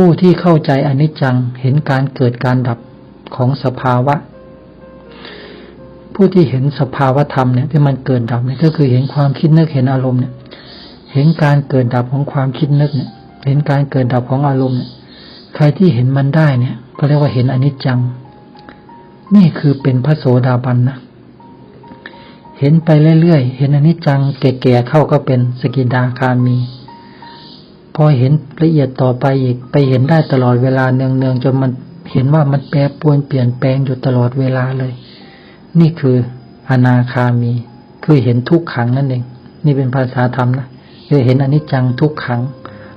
ผู้ที่เข้าใจอนิจจังเห็นการเกิดการดับของสภาวะ ผู้ที่เห็นสภาวะธรรมเนี่ยที่มันเกิดดับเนี่ยก็คือเห็นความคิดนึกเห็นอารมณ์เนี่ย เห็นการเกิดดับของความคิดนึกเนี่ย เห็นการเกิดดับของอารมณ์เนี่ย ใครที่เห็นมันได้เนี่ยก็เรียกว่าเห็นอนิจจัง นี่คือเป็นพระโสดาบันนะเห็นไปเรื่อยๆ เห็นอนิจจังแก่ๆเข้าก็เป็นสกิดาคามี พอเห็นละเอียดต่อไปอีกไปเห็นได้ตลอดเวลาเนืองๆจนมันเห็นว่ามันแปรปรวนเปลี่ยนแปลงอยู่ตลอดเวลาเลย นี่คืออนาคามี คือเห็นทุกขังนั่นเอง นี่เป็นภาษาธรรมนะคือเห็นอนิจจังทุกขัง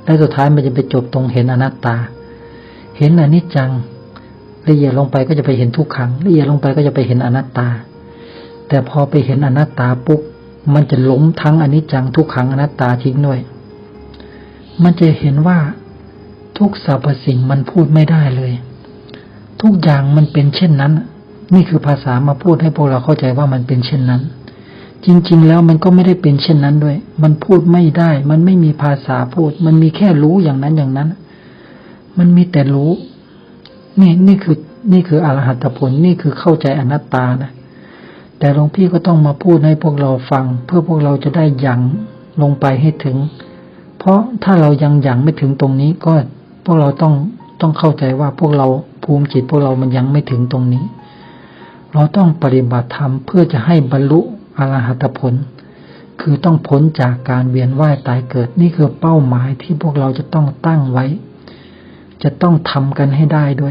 และสุดท้ายมันจะไปจบตรงเห็นอนัตตา เห็นอนิจจังละเอียดลงไปก็จะไปเห็นทุกขังละเอียดลงไปก็จะไปเห็นอนัตตา แต่พอไปเห็นอนัตตาปุ๊บมันจะล้มทั้งอนิจจังทุกขังอนัตตาทิ้งด้วย มันจะเห็นว่า ทุกสรรพสิ่งมันพูดไม่ได้เลย ทุกอย่างมันเป็นเช่นนั้น นี่คือภาษามาพูดให้พวกเราเข้าใจว่ามันเป็นเช่นนั้น จริง ๆ แล้วมันก็ไม่ได้เป็นเช่นนั้นด้วย มันพูดไม่ได้ มันไม่มีภาษาพูด มันมีแค่รู้อย่างนั้นอย่างนั้น มันมีแต่รู้ นี่นี่คือ นี่คืออรหัตผลนี่คือเข้าใจอนัตตานะแต่หลวงพี่ก็ต้องมาพูดให้พวกเราฟัง เพื่อพวกเราจะได้ยังลงไปให้ถึง เพราะถ้าเรายังยังไม่ถึงตรงนี้ก็พวกเราต้องต้องเข้าใจว่าพวกเราภูมิจิตพวกเรามันยังไม่ถึงตรงนี้ เราต้องปฏิบัติธรรมเพื่อจะให้บรรลุอรหัตผล คือต้องพ้นจากการเวียนว่ายตายเกิดนี่คือเป้าหมายที่พวกเราจะต้องตั้งไว้ จะต้องทำกันให้ได้ด้วย